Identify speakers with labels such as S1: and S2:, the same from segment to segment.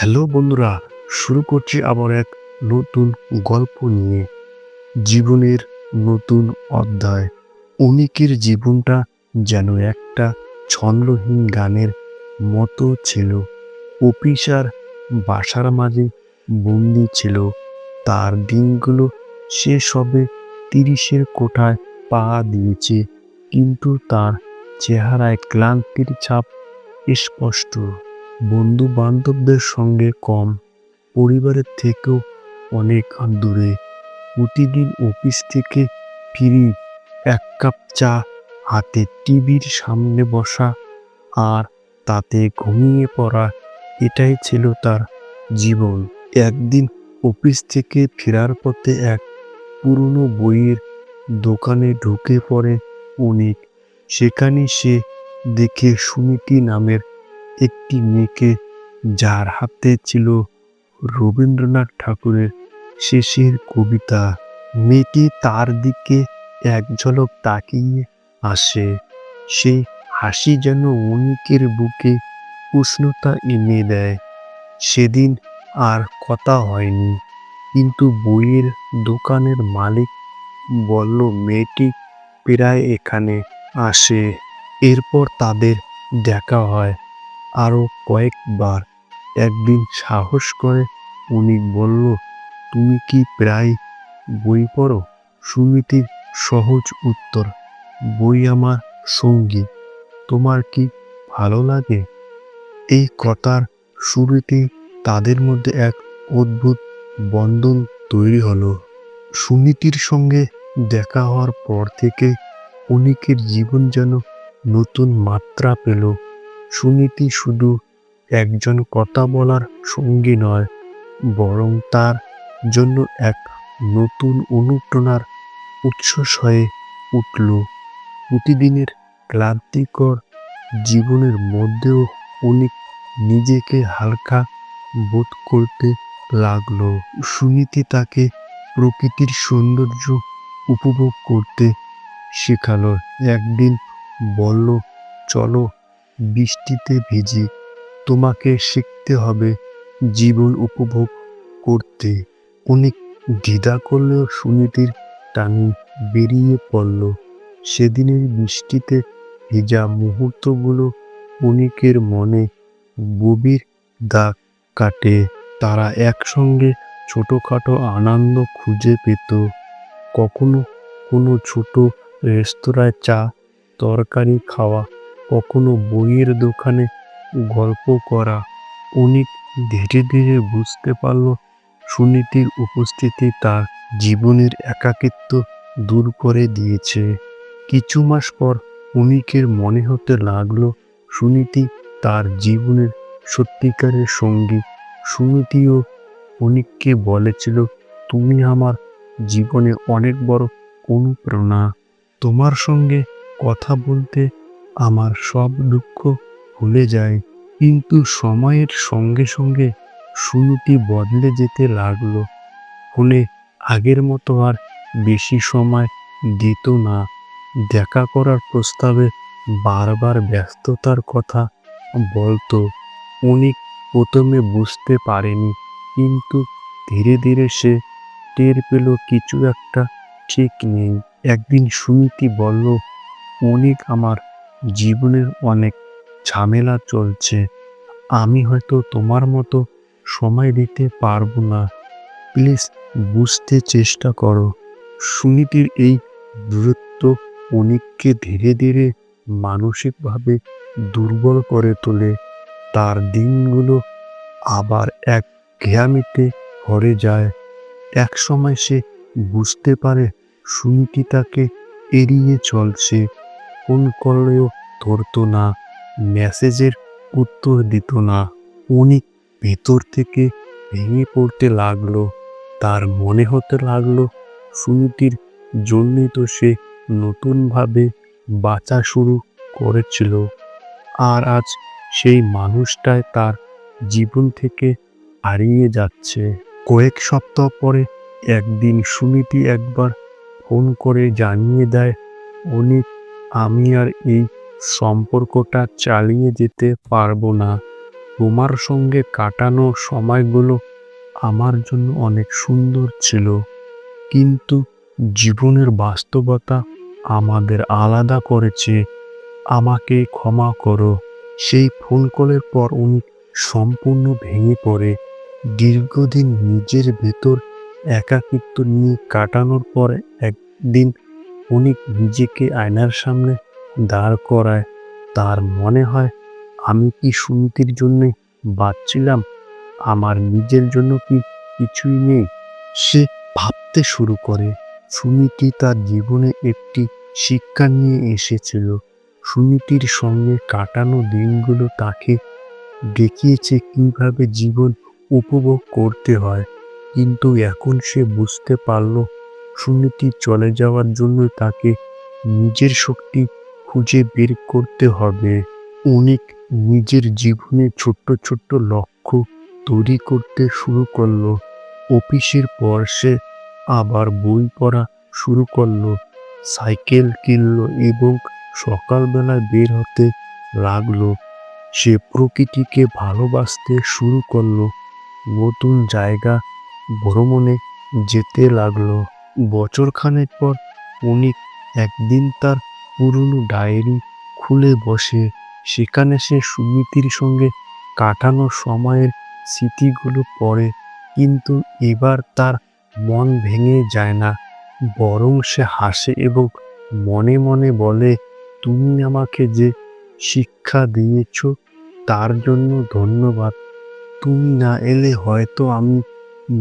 S1: Hello বন্ধুরা, শুরু করছি আবার এক নতুন গল্প নিয়ে। জীবনের নতুন অধ্যায়। অনিকের জীবনটা যেন একটা ছন্দহীন গানের মতো ছিল। অফিসার বাসার মাঝে বন্দি ছিল। তার দিনগুলো সে সবে তিরিশের কোঠায় পা দিয়েছে। কিন্তু তার চেহারায় ক্লান্তির ছাপ স্পষ্ট। বন্ধু বান্ধবদের সঙ্গে কম, পরিবারের থেকেও অনেক দূরে। প্রতিদিন অফিস থেকে ফিরি, এক কাপ চা, হাতে টিভির সামনে বসা আর তাতে ঘুমিয়ে পড়া, এটাই ছিল তার জীবন। একদিন অফিস থেকে ফেরার পথে এক পুরনো বইয়ের দোকানে ঢুকে পড়ে অনেক, সেখানে সে দেখে সুনীতি নামের একটি মেয়েকে যার হাতে ছিল রবীন্দ্রনাথ ঠাকুরের শেষের কবিতা। মেয়েটি তার দিকে এক ঝলক তাকিয়ে আসে। সেই হাসি যেন অনিকের বুকে উষ্ণতা এনে দেয়। সেদিন আর কথা হয়নি। কিন্তু বইয়ের দোকানের মালিক বলল, মেয়েটি প্রায় এখানে আসে। এরপর তাদের দেখা হয়। আরও কয়েকবার একদিন সাহস করে উনি বলল, তুমি কি প্রায় বই পড়ো? সুমিতির সহজ উত্তর, বই আমার সঙ্গী। তোমার কি ভালো লাগে? এই কথার শুরুতেই তাদের মধ্যে এক অদ্ভুত বন্ধন তৈরি হলো। সুনীতির সঙ্গে দেখা হওয়ার পর থেকে অনিকের জীবন যেন নতুন মাত্রা পেল। সুনীতি শুধু একজন কথা বলার সঙ্গী নয়, বরং তার জন্য এক নতুন অনুপ্রেরণার উৎস হয়ে উঠল। প্রতিদিনের ক্লান্তিকর জীবনের মধ্যেও অনেক নিজেকে হালকা বোধ করতে লাগল। সুনীতি তাকে প্রকৃতির সৌন্দর্য উপভোগ করতে শেখালো। একদিন বলল, চলো বৃষ্টিতে ভিজি। তোমাকে শিখতে হবে জীবন উপভোগ করতে। অনেক দ্বিধা করলেও সুনীতির টানি বেরিয়ে পড়ল। সেদিনের বৃষ্টিতে ভেজা মুহূর্তগুলো অনেকের মনে গভীর দাগ কাটে। তারা একসঙ্গে ছোটোখাটো আনন্দ খুঁজে পেত। কখনো কোনো ছোট রেস্তোরাঁয় চা, তরকারি খাওয়া কখনো বইয়ের দোকানে গল্প করা। অনেক ধীরে ধীরে বুঝতে পারল সুনীতির উপস্থিতি তার জীবনের একাকিত্ব দূর করে দিয়েছে। কিছু মাস পর অনিকের মনে হতে লাগল সুনীতি তার জীবনের সত্যিকারের সঙ্গী। সুনীতিও অনিককে বলেছিল, তুমি আমার জীবনে অনেক বড় অনুপ্রেরণা তোমার সঙ্গে কথা বলতে আমার সব দুঃখ ভুলে যায়। কিন্তু সময়ের সঙ্গে সঙ্গে সুনীতি বদলে যেতে লাগল। ফোনে আগের মতো আর বেশি সময় দিত না। দেখা করার প্রস্তাবে বারবার ব্যস্ততার কথা বলতো। অনেক প্রথমে বুঝতে পারেনি, কিন্তু ধীরে ধীরে সে টের পেল কিছু একটা ঠিক নেই। একদিন সুনীতি বলল, অনেক আমার জীবনের অনেক ঝামেলা চলছে। আমি হয়তো তোমার মতো সময় দিতে পারব না। প্লিজ বুঝতে চেষ্টা করো। সুনীতির এই দূরত্ব অনেককে ধীরে ধীরে মানসিকভাবে দুর্বল করে তোলে। তার দিনগুলো আবার এক ঘেয়ামিতে ভরে যায়। এক সময় সে বুঝতে পারে সুনীতি তাকে এড়িয়ে চলছে। ফোন করলেও ধরতো না, মেসেজের উত্তর দিত না। অনেক ভেতর থেকে ভেঙে পড়তে লাগল, তার মনে হতে লাগল, সুনীতির জন্যই তো সে নতুনভাবে বাঁচা শুরু করেছিল। আর আজ সেই মানুষটাই তার জীবন থেকে হারিয়ে যাচ্ছে। কয়েক সপ্তাহ পরে একদিন সুনীতি একবার ফোন করে জানিয়ে দেয়, অনেক আমি আর এই সম্পর্কটা চালিয়ে যেতে পারব না। তোমার সঙ্গে কাটানো সময়গুলো আমার জন্য অনেক সুন্দর ছিল। কিন্তু জীবনের বাস্তবতা আমাদের আলাদা করেছে। আমাকে ক্ষমা করো। সেই ফোন কলের পর উনি সম্পূর্ণ ভেঙে পড়ে। দীর্ঘদিন নিজের ভেতর একাকিত্ব নিয়ে কাটানোর পর একদিন উনি নিজেকে আয়নার সামনে দাঁড় করায়। তার মনে হয়, আমি কি সুনীতির জন্যে বাঁচছিলাম? আমার নিজের জন্য কি কিছুই নেই? সে ভাবতে শুরু করে, সুনীতি তার জীবনে একটি শিক্ষা নিয়ে এসেছিল। সুনীতির সঙ্গে কাটানো দিনগুলো তাকে দেখিয়েছে কীভাবে জীবন উপভোগ করতে হয়। কিন্তু এখন সে বুঝতে পারল সুনীতি চলে যাওয়ার জন্য তাকে নিজের শক্তি খুঁজে বের করতে হবে। অনেক নিজের জীবনে ছোট্ট ছোট্ট লক্ষ্য তৈরি করতে শুরু করল। অফিসের পর সে আবার বই পড়া শুরু করল। সাইকেল কিনলো এবং সকালবেলায় বের হতে লাগল। সে প্রকৃতিকে ভালোবাসতে শুরু করল। নতুন জায়গা ভ্রমণে যেতে লাগল। বছরখানেক পর উনি একদিন তার পুরনো ডায়েরি খুলে বসে। সেখানে সে সুমিতির সঙ্গে কাটানো সময়ের স্মৃতিগুলো পড়ে, কিন্তু এবার তার মন ভেঙে যায় না। বরং সে হাসে এবং মনে মনে বলে, তুমি আমাকে যে শিক্ষা দিয়েছ, তার জন্য ধন্যবাদ। তুমি না এলে হয়তো আমি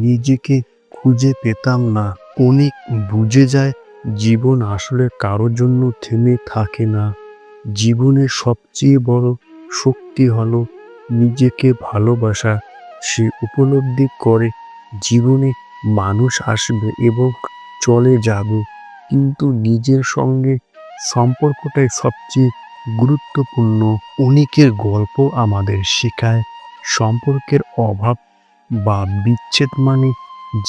S1: নিজেকে খুঁজে পেতাম না। অনেক বুঝে যায়, জীবন আসলে কারোর জন্য থেমে থাকে না। জীবনের সবচেয়ে বড় শক্তি হলো নিজেকে ভালোবাসা। সে উপলব্ধি করে জীবনে মানুষ আসবে এবং চলে যাবে। কিন্তু নিজের সঙ্গে সম্পর্কটাই সবচেয়ে গুরুত্বপূর্ণ। অনেকের গল্প আমাদের শেখায়, সম্পর্কের অভাব বা বিচ্ছেদ মানে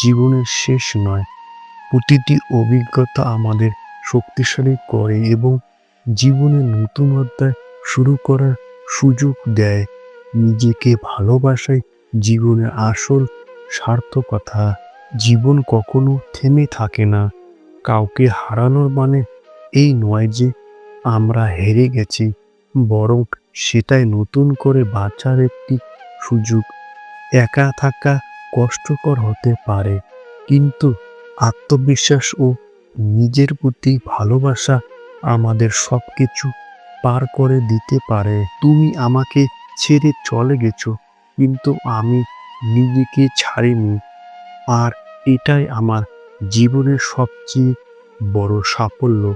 S1: জীবনের শেষ নয়। প্রতিটি অভিজ্ঞতা আমাদের শক্তিশালী করে এবং জীবনে নতুন অধ্যায় শুরু করার সুযোগ দেয়। নিজেকে ভালোবাসাই জীবনের আসল সার্থকতা। জীবন কখনো থেমে থাকে না। কাউকে হারানোর মানে এই নয় যে আমরা হেরে গেছি, বরং সেটাই নতুন করে বাঁচার একটি সুযোগ। একা থাকা কষ্টকর হতে পারে, কিন্তু আত্মবিশ্বাস ও নিজের প্রতি ভালোবাসা আমাদের সব কিছু পার করে দিতে পারে। তুমি আমাকে ছেড়ে চলে গেছো, কিন্তু আমি নিজেকে ছাড়িনি। আর এটাই আমার জীবনের সবচেয়ে বড় সাফল্য।